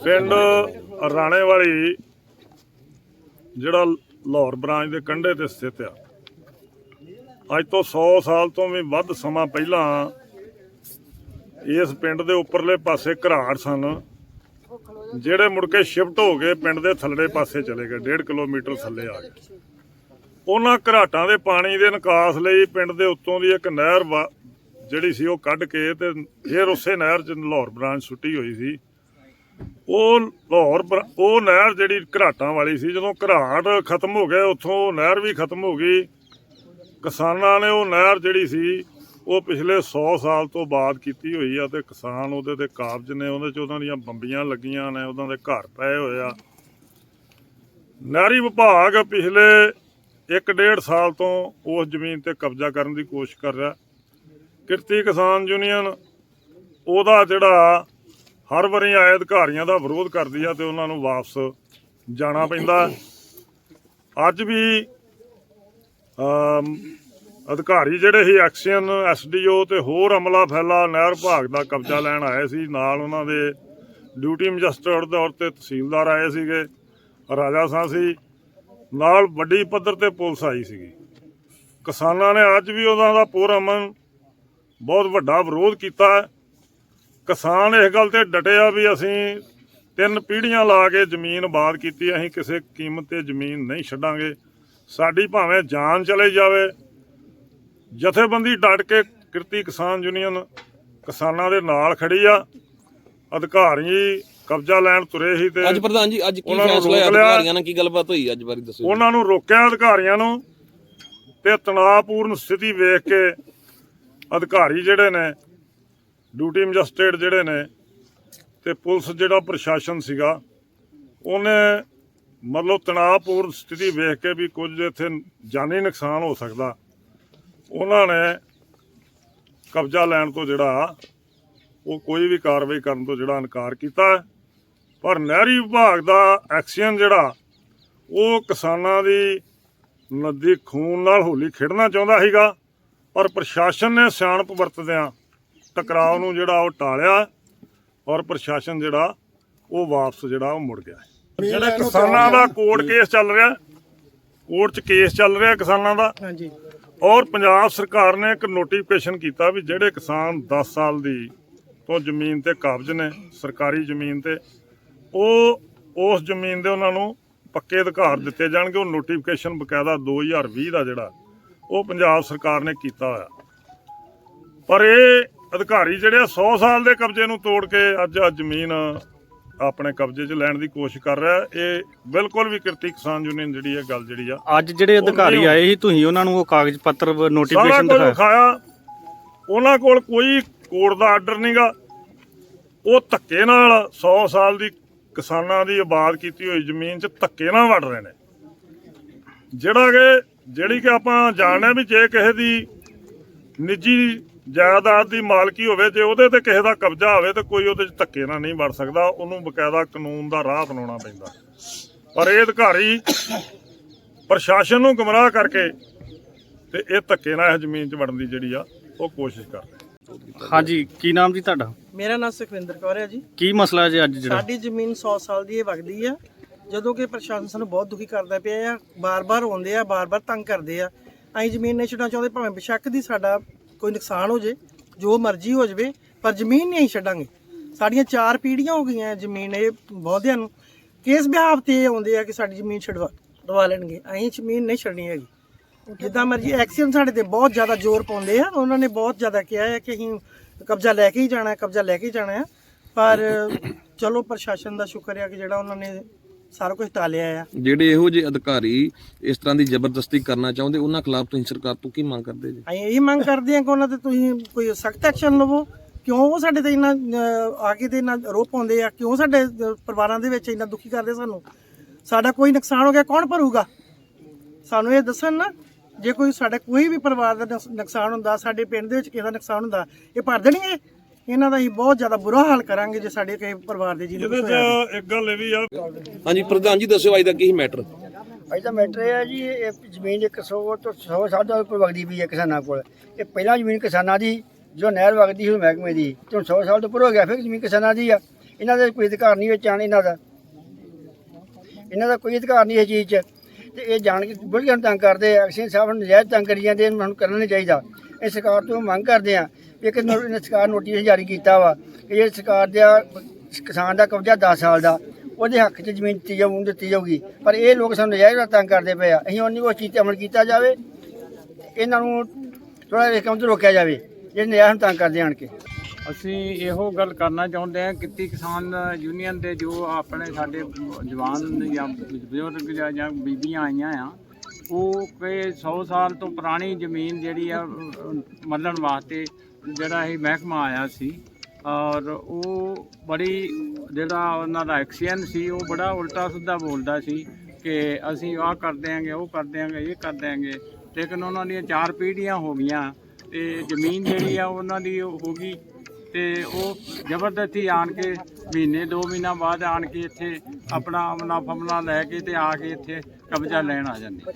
ਪਿੰਡ ਰਾਣੇ ਵਾਲੀ ਜਿਹੜਾ ਲਾਹੌਰ ਬ੍ਰਾਂਚ ਦੇ ਕੰਢੇ ਤੇ ਸਥਿਤ ਆ। ਅੱਜ ਤੋਂ 100 ਸਾਲ ਤੋਂ ਵੀ ਵੱਧ ਸਮਾਂ ਪਹਿਲਾਂ ਇਸ ਪਿੰਡ ਦੇ ਉੱਪਰਲੇ ਪਾਸੇ ਘਰਾੜ ਸਨ, ਜਿਹੜੇ ਮੁੜ ਕੇ ਸ਼ਿਫਟ ਹੋ ਕੇ ਪਿੰਡ ਦੇ ਥੱਲੜੇ ਪਾਸੇ ਚਲੇ ਗਏ 1.5 ਕਿਲੋਮੀਟਰ ਥੱਲੇ ਆ ਗਏ। ਉਹਨਾਂ ਘਰਾਟਾਂ ਦੇ ਪਾਣੀ ਦੇ ਨਿਕਾਸ ਲਈ ਪਿੰਡ ਦੇ ਉੱਤੋਂ ਦੀ ਇੱਕ ਨਹਿਰ ਵਾ- ਜਿਹੜੀ ਸੀ ਉਹ ਕੱਢ ਕੇ ਤੇ ਫਿਰ ਉਸੇ ਨਹਿਰ 'ਚ ਲਾਹੌਰ ਬ੍ਰਾਂਚ ਸੁੱਟੀ ਹੋਈ ਸੀ। ਉਹ ਲਾਹੌਰ ਬਰ- ਉਹ ਨਹਿਰ ਜਿਹੜੀ ਘਰਾਟਾਂ ਵਾਲੀ ਸੀ, ਜਦੋਂ ਘਰਾਟ ਖਤਮ ਹੋ ਗਏ ਉੱਥੋਂ ਉਹ ਨਹਿਰ ਵੀ ਖਤਮ ਹੋ ਗਈ। ਕਿਸਾਨਾਂ ਨੇ ਉਹ ਨਹਿਰ ਜਿਹੜੀ ਸੀ ਉਹ ਪਿਛਲੇ 100 ਸਾਲ ਤੋਂ ਬਾਅਦ ਕੀਤੀ ਹੋਈ ਆ ਤੇ ਕਿਸਾਨ ਉਹਦੇ ਤੇ ਕਾਬਜ ਨੇ, ਉਹਦੇ 'ਚ ਉਹਨਾਂ ਦੀਆਂ ਬੰਬੀਆਂ ਲੱਗੀਆਂ ਨੇ, ਉਹਨਾਂ ਦੇ ਘਰ ਪਏ ਹੋਏ ਆ। ਨਹਿਰੀ ਵਿਭਾਗ ਪਿਛਲੇ 1.5 ਸਾਲ ਤੋਂ ਉਸ ਜ਼ਮੀਨ ਤੇ ਕਬਜ਼ਾ ਕਰਨ ਦੀ ਕੋਸ਼ਿਸ਼ ਕਰ ਰਿਹਾ। ਕਿਰਤੀ ਕਿਸਾਨ ਯੂਨੀਅਨ ਉਹਦਾ ਜਿਹੜਾ ਹਰ ਵਾਰੀ ਆਏ ਅਧਿਕਾਰੀਆਂ ਦਾ ਵਿਰੋਧ ਕਰਦੀ ਆ ਤੇ ਉਹਨਾਂ ਨੂੰ ਵਾਪਸ ਜਾਣਾ ਪੈਂਦਾ। ਅੱਜ ਵੀ ਅਧਿਕਾਰੀ ਜਿਹੜੇ ਸੀ ਐਕਸ਼ਨ, ਐਸਡੀਓ ਤੇ ਹੋਰ ਅਮਲਾ ਫੈਲਾ ਨਹਿਰ ਵਿਭਾਗ ਦਾ ਕਬਜ਼ਾ ਲੈਣ ਆਏ ਸੀ। ਨਾਲ ਉਹਨਾਂ ਦੇ ਡਿਊਟੀ ਮੈਜਿਸਟਰੇਟ ਦੇ ਤੌਰ ਤੇ ਤਹਿਸੀਲਦਾਰ ਆਏ ਸੀਗੇ, ਰਾਜਾ ਸਾਂ ਸੀ। ਨਾਲ ਵੱਡੀ ਪੱਧਰ ਤੇ ਪੁਲਿਸ ਆਈ ਸੀਗੀ। ਕਿਸਾਨਾਂ ਨੇ ਅੱਜ ਵੀ ਉਹਨਾਂ ਦਾ ਪੁਰਅਮਨ ਬਹੁਤ ਵੱਡਾ ਵਿਰੋਧ ਕੀਤਾ। ਕਿਸਾਨ ਇਸ ਗੱਲ ਤੇ ਡਟੇ ਆ ਵੀ ਅਸੀਂ ਤਿੰਨ ਪੀੜ੍ਹੀਆਂ ਲਾ ਕੇ ਜ਼ਮੀਨ ਆਬਾਦ ਕੀਤੀ, ਅਸੀਂ ਕਿਸੇ ਕੀਮਤ ਤੇ ਜ਼ਮੀਨ ਨਹੀਂ ਛੱਡਾਂਗੇ। ਸਾਡੀ ਭਾਵੇਂ ਜਾਨ ਚਲੇ ਜਾਵੇ ਜਥੇਬੰਦੀ ਡਟ ਕੇ ਕਿਰਤੀ ਕਿਸਾਨ ਯੂਨੀਅਨ ਕਿਸਾਨਾਂ ਦੇ ਨਾਲ ਖੜੀ ਆ। ਅਧਿਕਾਰੀ ਕਬਜ਼ਾ ਲੈਣ ਤੁਰੇ ਸੀ ਤੇ ਅੱਜ ਪ੍ਰਧਾਨ ਜੀ ਅੱਜ ਕੀ ਫੈਸਲਾ ਹੈ ਰੋਕ ਲਿਆ। ਅਧਿਕਾਰੀਆਂ ਨਾਲ ਕੀ ਗੱਲਬਾਤ ਹੋਈ? ਅੱਜ ਬਾਰੇ ਦੱਸੋ ਉਹਨਾਂ ਨੂੰ ਰੋਕਿਆ ਅਧਿਕਾਰੀਆਂ ਨੂੰ ਤੇ ਤਣਾਅਪੂਰਨ ਸਥਿਤੀ ਵੇਖ ਕੇ ਅਧਿਕਾਰੀ ਜਿਹੜੇ ਨੇ ਡਿਊਟੀ ਮੈਜਿਸਟਰੇਟ ਜਿਹੜੇ ਨੇ ਤੇ ਪੁਲਿਸ ਜਿਹੜਾ ਪ੍ਰਸ਼ਾਸਨ ਸੀਗਾ ਉਹਨੇ ਮਤਲਬ ਤਣਾਅਪੂਰਨ ਸਥਿਤੀ ਵੇਖ ਕੇ ਵੀ ਕੁਝ ਇੱਥੇ ਜਾਨੀ ਨੁਕਸਾਨ ਹੋ ਸਕਦਾ। ਉਹਨਾਂ ਨੇ ਕਬਜ਼ਾ ਲੈਣ ਤੋਂ ਜਿਹੜਾ ਉਹ ਕੋਈ ਵੀ ਕਾਰਵਾਈ ਕਰਨ ਤੋਂ ਜਿਹੜਾ ਇਨਕਾਰ ਕੀਤਾ। ਪਰ ਨਹਿਰੀ ਵਿਭਾਗ ਦਾ ਐਕਸ਼ਨ ਜਿਹੜਾ ਉਹ ਕਿਸਾਨਾਂ ਦੀ ਨਦੀ ਖੂਨ ਨਾਲ ਹੋਲੀ ਖੇਡਣਾ ਚਾਹੁੰਦਾ ਸੀਗਾ ਪਰ ਪ੍ਰਸ਼ਾਸਨ ਨੇ ਸਿਆਣਪ ਵਰਤਦਿਆਂ ਟਕਰਾਅ ਨੂੰ ਜਿਹੜਾ ਉਹ ਟਾਲਿਆ ਔਰ ਪ੍ਰਸ਼ਾਸਨ ਜਿਹੜਾ ਉਹ ਵਾਪਸ ਜਿਹੜਾ ਉਹ ਮੁੜ ਗਿਆ। ਜਿਹੜਾ ਕਿਸਾਨਾਂ ਦਾ ਕੋਰਟ ਕੇਸ ਚੱਲ ਰਿਹਾ ਕੋਰਟ 'ਚ ਕੇਸ ਚੱਲ ਰਿਹਾ ਕਿਸਾਨਾਂ ਦਾ। ਹਾਂਜੀ। ਔਰ ਪੰਜਾਬ ਸਰਕਾਰ ਨੇ ਇੱਕ ਨੋਟੀਫਿਕੇਸ਼ਨ ਕੀਤਾ ਵੀ ਜਿਹੜੇ ਕਿਸਾਨ 10 ਸਾਲ ਦੀ ਤੋਂ ਜ਼ਮੀਨ ਤੇ ਕਾਬਜ ਨੇ, ਸਰਕਾਰੀ ਜ਼ਮੀਨ ਤੇ, ਉਹ ਉਸ ਜ਼ਮੀਨ ਦੇ ਉਹਨਾਂ ਨੂੰ ਪੱਕੇ ਅਧਿਕਾਰ ਦਿੱਤੇ ਜਾਣਗੇ। ਉਹ ਨੋਟੀਫਿਕੇਸ਼ਨ ਬਕਾਇਦਾ 2020 ਦਾ ਜਿਹੜਾ, ਉਹ ਪੰਜਾਬ ਸਰਕਾਰ ਨੇ ਕੀਤਾ ਹੋਇਆ। ਪਰ ਇਹ ਅਧਿਕਾਰੀ ਜਿਹੜੇ ਆ 100 ਸਾਲ ਦੇ ਕਬਜ਼ੇ ਨੂੰ ਤੋੜ ਕੇ ਅੱਜ ਆ ਜ਼ਮੀਨ ਆਪਣੇ ਕਬਜ਼ੇ 'ਚ ਲੈਣ ਦੀ ਕੋਸ਼ਿਸ਼ ਕਰ ਰਿਹਾ ਇਹ ਬਿਲਕੁਲ ਵੀ ਕਿਰਤੀ ਕਿਸਾਨ ਯੂਨੀਅਨ ਜਿਹੜੀ ਇਹ ਗੱਲ ਜਿਹੜੀ ਆ ਅੱਜ ਜਿਹੜੇ ਅਧਿਕਾਰੀ ਆਏ ਸੀ ਤੁਸੀਂ ਉਹਨਾਂ ਨੂੰ ਉਹ ਕਾਗਜ਼ ਪੱਤਰ ਨੋਟੀਫਿਕੇਸ਼ਨ ਦਿਖਾਇਆ। ਉਹਨਾਂ ਕੋਲ ਕੋਈ ਕੋਰਟ ਦਾ ਆਰਡਰ ਨਹੀਂਗਾ ਉਹ ਧੱਕੇ ਨਾਲ 100 ਸਾਲ ਦੀ ਕਿਸਾਨਾਂ ਦੀ ਆਬਾਦ ਕੀਤੀ ਹੋਈ ਜ਼ਮੀਨ 'ਚ ਧੱਕੇ ਨਾਲ ਵੜ ਰਹੇ ਨੇ। ਜਿਹੜਾ ਕਿ ਜਿਹੜੀ ਕਿ ਆਪਾਂ ਜਾਣਦੇ ਹਾਂ ਵੀ ਜੇ ਕਿਸੇ ਦੀ ਨਿੱਜੀ ਜਾਇਦਾਦ ਦੀ ਮਾਲਕੀ ਹੋਵੇ ਜੇ ਉਹਦੇ ਤੇ ਕਿਸੇ ਦਾ ਕਬਜ਼ਾ ਹੋਵੇ ਤੇ ਕੋਈ ਉਹਦੇ 'ਚ ਧੱਕੇ ਨਾਲ ਨਹੀਂ ਵੜ ਸਕਦਾ ਉਹਨੂੰ ਬਕਾਇਦਾ ਕਾਨੂੰਨ ਦਾ ਰਾਹ ਅਪਣਾਉਣਾ ਪੈਂਦਾ। ਪਰ ਇਹ ਅਧਿਕਾਰੀ ਪ੍ਰਸ਼ਾਸਨ ਨੂੰ ਗਮਰਾਹ ਕਰਕੇ ਤੇ ਇਹ ਧੱਕੇ ਨਾਲ ਇਸ ਜ਼ਮੀਨ 'ਚ ਵੜਨ ਦੀ ਜਿਹੜੀ ਆ ਉਹ ਕੋਸ਼ਿਸ਼ ਕਰ ਰਹੇ ਹਾਂਜੀ ਕੀ ਨਾਮ ਜੀ ਤੁਹਾਡਾ? ਮੇਰਾ ਨਾਮ ਸੁਖਵਿੰਦਰ ਕੌਰ ਹੈ ਜੀ। ਕੀ ਮਸਲਾ ਜੀ ਅੱਜ ਜਿਹੜਾ? ਸਾਡੀ ਜ਼ਮੀਨ 100 ਸਾਲ ਦੀ ਇਹ ਵਗਦੀ ਆ। ਜਦੋਂ ਕਿ ਪ੍ਰਸ਼ਾਸਨ ਸਾਨੂੰ ਬਹੁਤ ਦੁਖੀ ਕਰਦਾ ਪਿਆ ਆ ਬਾਰ-ਬਾਰ ਆਉਂਦੇ ਆ ਬਾਰ-ਬਾਰ ਤੰਗ ਕਰਦੇ ਆ। ਅਸੀਂ ਜ਼ਮੀਨ ਨਹੀਂ ਛੱਡਣਾ ਚਾਹੁੰਦੇ ਭਾਵੇਂ ਬੇਸ਼ੱਕ ਦੀ ਸਾਡਾ ਕੋਈ ਨੁਕਸਾਨ ਹੋ ਜੇ, ਜੋ ਮਰਜ਼ੀ ਹੋ ਜਵੇ, ਪਰ ਜ਼ਮੀਨ ਨਹੀਂ ਅਸੀਂ ਛੱਡਾਂਗੇ। ਸਾਡੀਆਂ ਚਾਰ ਪੀੜ੍ਹੀਆਂ ਹੋ ਗਈਆਂ ਜ਼ਮੀਨ, ਇਹ ਬਹੁਤਿਆਂ ਨੂੰ, ਕਿਸ ਵਿਹਾਵ ਤੇ ਇਹ ਆਉਂਦੇ ਆ ਕਿ ਸਾਡੀ ਜ਼ਮੀਨ ਛਡਵਾ, ਦਵਾ ਲੈਣਗੇ? ਅਸੀਂ ਜ਼ਮੀਨ ਨਹੀਂ ਛੱਡਣੀ ਹੈਗੀ। ਜਿੱਦਾਂ ਮਰਜ਼ੀ ਐਕਸ਼ਨ ਸਾਡੇ ਤੇ ਬਹੁਤ ਜ਼ਿਆਦਾ ਜ਼ੋਰ ਪਾਉਂਦੇ ਆ, ਉਹਨਾਂ ਨੇ ਬਹੁਤ ਜ਼ਿਆਦਾ ਕਿਹਾ ਹੈ ਕਿ ਅਸੀਂ ਕਬਜ਼ਾ ਲੈ ਕੇ ਹੀ ਜਾਣਾ, ਕਬਜ਼ਾ ਲੈ ਕੇ ਹੀ ਜਾਣਾ ਹੈ ਪਰ ਚਲੋ ਪ੍ਰਸ਼ਾਸਨ ਦਾ ਸ਼ੁਕਰ ਹੈ ਕਿ ਜਿਹੜਾ ਉਹਨਾਂ ਨੇ ਸਾਰਾ ਕੁਝ ਟਾਲਿਆ ਆ। ਜਿਹੜੇ ਇਹੋ ਜਿਹੇ ਅਧਿਕਾਰੀ ਇਸ ਤਰ੍ਹਾਂ ਦੀ ਜ਼ਬਰਦਸਤੀ ਕਰਨਾ ਚਾਹੁੰਦੇ ਉਹਨਾਂ ਖਿਲਾਫ ਤੁਸੀਂ ਸਰਕਾਰ ਤੋਂ ਕੀ ਮੰਗ ਕਰਦੇ ਜੀ? ਅਸੀਂ ਇਹ ਮੰਗ ਕਰਦੇ ਹਾਂ ਕਿ ਉਹਨਾਂ ਤੇ ਤੁਸੀਂ ਕੋਈ ਸਖਤ ਐਕਸ਼ਨ ਲਵੋ। ਕਿਉਂ ਉਹ ਸਾਡੇ ਤੇ ਇੰਨਾ ਅਹ, ਆ ਕੇ ਤੇ ਇੰਨਾ ਰੋਪ ਪਾਉਂਦੇ ਆ? ਕਿਉਂ ਸਾਡੇ ਅਹ, ਪਰਿਵਾਰਾਂ ਦੇ ਵਿੱਚ ਇੰਨਾ ਦੁਖੀ ਕਰਦੇ ਸਾਨੂੰ? ਸਾਡਾ ਕੋਈ ਨੁਕਸਾਨ ਹੋ ਗਿਆ ਕੌਣ ਭਰੂਗਾ? ਸਾਨੂੰ ਇਹ ਦੱਸਣ ਨਾ ਜੇ ਕੋਈ ਸਾਡਾ ਕੋਈ ਵੀ ਪਰਿਵਾਰ ਦਾ ਨੁਕਸ- ਨੁਕਸਾਨ ਹੁੰਦਾ ਸਾਡੇ ਪਿੰਡ ਦੇ ਵਿੱਚ ਕਿਸੇ ਦਾ ਨੁਕਸਾਨ ਹੁੰਦਾ ਇਹ ਭਰ ਦੇਣਗੇ? ਇਹਨਾਂ ਦਾ ਅਸੀਂ ਬਹੁਤ ਜ਼ਿਆਦਾ ਬੁਰਾ ਹਾਲ ਕਰਾਂਗੇ ਜੇ ਸਾਡੇ ਕਿਸੇ ਪਰਿਵਾਰ ਦੇ ਜੀ ਨੂੰ ਇਹਦੇ ਕੁਛ ਹੋਇਆ 'ਚ ਇੱਕ ਗੱਲ ਇਹ ਵੀ ਆ। ਹਾਂਜੀ ਪ੍ਰਧਾਨ ਜੀ ਦੱਸਿਓ ਅੱਜ ਦਾ ਕੀ ਮੈਟਰ ਅੱਜ ਦਾ ਮੈਟਰ ਇਹ ਹੈ ਜੀ ਇਹ ਜ਼ਮੀਨ 100 ਤੋਂ 100 ਸਾਲ ਤੋਂ ਉੱਪਰ ਵਗਦੀ ਪਈ ਹੈ ਕਿਸਾਨਾਂ ਕੋਲ। ਇਹ ਪਹਿਲਾਂ ਜ਼ਮੀਨ ਕਿਸਾਨਾਂ ਦੀ ਜੋ ਨਹਿਰ ਵਗਦੀ ਸੀ ਮਹਿਕਮੇ ਦੀ ਤੇ ਹੁਣ 100 ਸਾਲ ਤੋਂ ਉੱਪਰ ਹੋ ਗਿਆ ਫਿਰ ਜ਼ਮੀਨ ਕਿਸਾਨਾਂ ਦੀ ਆ। ਇਹਨਾਂ ਦਾ ਕੋਈ ਅਧਿਕਾਰ ਨਹੀਂ ਵਿੱਚ ਆਣ ਇਹਨਾਂ ਦਾ। ਇਹਨਾਂ ਦਾ ਕੋਈ ਅਧਿਕਾਰ ਨਹੀਂ ਇਸ ਚੀਜ਼ 'ਚ। ਤੇ ਇਹ ਜਾਣ ਕੇ ਬੁੜੀਆਂ ਨੂੰ ਤੰਗ ਕਰਦੇ ਆ ਅਕਸ਼ੇ ਸਾਹਿਬ ਨੂੰ ਨਜਾਇਜ਼ ਤੰਗ ਕਰੀ ਜਾਂਦੇ ਇਹਨਾਂ ਨੂੰ ਕਰਨਾ ਨਹੀਂ ਚਾਹੀਦਾ। ਇਹ ਸਰਕਾਰ ਤੋਂ ਮੰਗ ਕਰਦੇ ਆ ਵੀ ਇੱਕ ਨੋ- ਸਰਕਾਰ ਨੋਟਿਸ ਜਾਰੀ ਕੀਤਾ ਵਾ ਕਿ ਇਹ ਸਰਕਾਰ ਦਾ ਕਿਸਾਨ ਦਾ ਕਬਜ਼ਾ 10 ਸਾਲ ਦਾ ਉਹਦੇ ਹੱਕ 'ਚ ਜ਼ਮੀਨ ਦਿੱਤੀ ਜਾਊ ਦਿੱਤੀ ਜਾਊਗੀ। ਪਰ ਇਹ ਲੋਕ ਸਾਨੂੰ ਨਜਾਇਜ਼ ਨਾਲ ਤੰਗ ਕਰਦੇ ਪਏ ਆ। ਅਸੀਂ ਉਹਨੀ ਉਸ ਚੀਜ਼ ਤੇ ਅਮਲ ਕੀਤਾ ਜਾਵੇ ਇਹਨਾਂ ਨੂੰ ਥੋੜਾ ਇਸ ਕੰਮ ਤੋਂ ਰੋਕਿਆ ਜਾਵੇ। ਜਿਹੜੇ ਨਜਾਇਜ਼ ਨੂੰ ਤੰਗ ਕਰਦੇ ਆਣ ਕੇ। ਅਸੀਂ ਇਹੋ ਗੱਲ ਕਰਨਾ ਚਾਹੁੰਦੇ ਹਾਂ ਕਿੱਤੀ ਕਿਸਾਨ ਯੂਨੀਅਨ ਦੇ ਜੋ ਆਪਣੇ ਸਾਡੇ ਜਵਾਨ ਜਾਂ ਬਜ਼ੁਰਗ ਜਾਂ- ਜਾਂ ਬੀਬੀਆਂ ਆਈਆਂ ਆ ਉਹ ਕਿ 100 ਸਾਲ ਤੋਂ ਪੁਰਾਣੀ ਜ਼ਮੀਨ ਜਿਹੜੀ ਆ ਅਹ, ਮੱਲਣ ਵਾਸਤੇ ਜਿਹੜਾ ਇਹ ਮਹਿਕਮਾ ਆਇਆ ਸੀ ਔਰ ਉਹ ਬੜੀ ਜਿਹੜਾ ਉਹਨਾਂ ਦਾ ਐਕਸ਼ਨ ਸੀ ਉਹ ਬੜਾ ਉਲਟਾ ਸਿੱਧਾ ਬੋਲਦਾ ਸੀ ਕਿ ਅਸੀਂ ਆਹ ਕਰ ਦਿਆਂਗੇ ਉਹ ਕਰ ਦਿਆਂਗੇ ਇਹ ਕਰ ਦਿਆਂਗੇ। ਲੇਕਿਨ ਉਹਨਾਂ ਦੀਆਂ ਚਾਰ ਪੀੜ੍ਹੀਆਂ ਹੋ ਗਈਆਂ ਤੇ ਜ਼ਮੀਨ ਜਿਹੜੀ ਆ ਉਹਨਾਂ ਦੀ ਹੋ ਗਈ ਤੇ ਉਹ ਜ਼ਬਰਦਸਤੀ ਆਣ ਕੇ ਮਹੀਨੇ ਦੋ ਮਹੀਨਾ ਬਾਅਦ ਆਣ ਕੇ ਇੱਥੇ ਆਪਣਾ ਅਮਨਾ ਫਮਨਾ ਲੈ ਕੇ ਤੇ ਆ ਕੇ ਇੱਥੇ ਕਬਜ਼ਾ ਲੈਣ ਆ ਜਾਂਦੇ।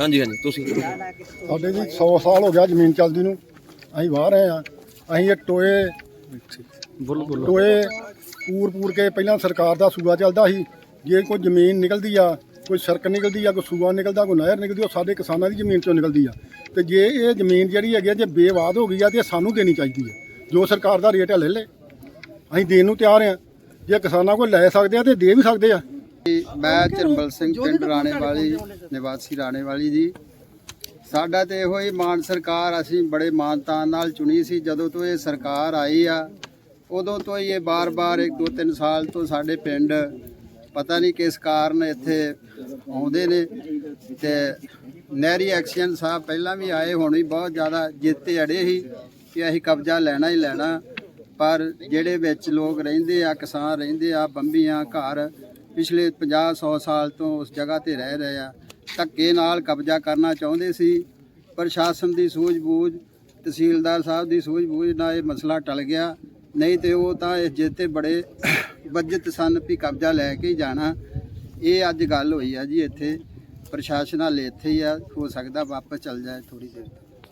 ਹਾਂਜੀ ਹਾਂਜੀ ਤੁਸੀਂ ਸਾਡੇ ਜੀ 100 ਸਾਲ ਹੋ ਗਿਆ ਜ਼ਮੀਨ ਚੱਲਦੀ ਨੂੰ। ਅਸੀਂ ਬਾਹਰ ਰਹੇ ਆ ਅਸੀਂ ਇਹ ਟੋਏ ਟੋਏ ਪੂਰ ਪੂਰ ਕੇ ਪਹਿਲਾਂ ਸਰਕਾਰ ਦਾ ਸੂਆ ਚੱਲਦਾ ਸੀ। ਜੇ ਕੋਈ ਜ਼ਮੀਨ ਨਿਕਲਦੀ ਆ ਕੋਈ ਸੜਕ ਨਿਕਲਦੀ ਆ ਕੋਈ ਸੂਆ ਨਿਕਲਦਾ ਕੋਈ ਨਹਿਰ ਨਿਕਲਦੀ ਉਹ ਸਾਡੇ ਕਿਸਾਨਾਂ ਦੀ ਜ਼ਮੀਨ ਚੋਂ ਨਿਕਲਦੀ ਆ। ਤੇ ਜੇ ਇਹ ਜ਼ਮੀਨ ਜਿਹੜੀ ਹੈਗੀ ਆ ਜੇ ਬੇਵਾਦ ਹੋ ਗਈ ਆ ਤੇ ਇਹ ਸਾਨੂੰ ਦੇਣੀ ਚਾਹੀਦੀ ਆ। ਜੋ ਸਰਕਾਰ ਦਾ ਰੇਟ ਹੈ ਲੈ ਲੈ। ਅਸੀਂ ਦੇਣ ਨੂੰ ਤਿਆਰ ਆ ਜੇ ਕਿਸਾਨਾਂ ਕੋਲ ਲੈ ਸਕਦੇ ਆ ਤੇ ਦੇ ਵੀ ਸਕਦੇ ਆ। ਮੈਂ ਚਰਬਲ ਸਿੰਘ ਪਿੰਡ ਰਾਣੇ ਵਾਲੀ ਨਿਵਾਸੀ ਰਾਣੇ ਵਾਲੀ ਜੀ। ਸਾਡਾ ਤੇ ਇਹੋ ਹੀ ਮਾਨ ਸਰਕਾਰ ਅਸੀਂ ਬੜੇ ਮਾਨਤਾਨ ਨਾਲ ਚੁਣੀ ਸੀ। ਜਦੋਂ ਤੋਂ ਇਹ ਸਰਕਾਰ ਆਈ ਆ, ਉਦੋਂ ਤੋਂ ਹੀ ਇਹ ਬਾਰ-ਬਾਰ ਇੱਕ ਦੋ ਤਿੰਨ ਸਾਲ ਤੋਂ ਸਾਡੇ ਪਿੰਡ ਪਤਾ ਨਹੀਂ ਕਿਸ ਕਾਰਨ ਇੱਥੇ ਆਉਂਦੇ ਨੇ ਤੇ ਨਹਿਰੀ ਐਕਸ਼ਨ ਸਾਹਿਬ ਪਹਿਲਾਂ ਵੀ ਆਏ, ਹੁਣ ਵੀ ਬਹੁਤ ਜ਼ਿਆਦਾ ਜਿੱਤੇ ਅੜੇ ਸੀ ਕਿ ਅਸੀਂ ਕਬਜ਼ਾ ਲੈਣਾ ਹੀ ਲੈਣਾ। ਪਰ ਜਿਹੜੇ ਵਿੱਚ ਲੋਕ ਰਹਿੰਦੇ ਆ, ਕਿਸਾਨ ਰਹਿੰਦੇ ਆ, ਬੰਬੀਆਂ ਘਰ ਪਿਛਲੇ 50 100 ਸਾਲ ਤੋਂ ਉਸ ਜਗ੍ਹਾ ਤੇ ਰਹਿ ਰਹੇ ਆ। ਧੱਕੇ ਨਾਲ ਕਬਜ਼ਾ ਕਰਨਾ ਚਾਹੁੰਦੇ ਸੀ। ਪ੍ਰਸ਼ਾਸਨ ਦੀ ਸੂਝ-ਬੂਝ, ਤਹਿਸੀਲਦਾਰ ਸਾਹਿਬ ਦੀ ਸੂਝ-ਬੂਝ ਨਾਲ ਇਹ ਮਸਲਾ ਟਲ ਗਿਆ। ਨਹੀਂ ਤੇ ਉਹ ਤਾਂ ਇਸ ਜਿੱਤੇ ਬੜੇ ਵੱਜਤ ਸਨ ਵੀ ਕਬਜ਼ਾ ਲੈ ਕੇ ਜਾਣਾ। ਇਹ ਅੱਜ ਗੱਲ ਹੋਈ ਆ ਜੀ ਇੱਥੇ। ਪ੍ਰਸ਼ਾਸਨ ਹਾਲੇ ਇੱਥੇ ਹੀ ਆ। ਹੋ ਸਕਦਾ ਵਾਪਸ ਚੱਲ ਜਾਏ ਥੋੜੀ ਦੇਰ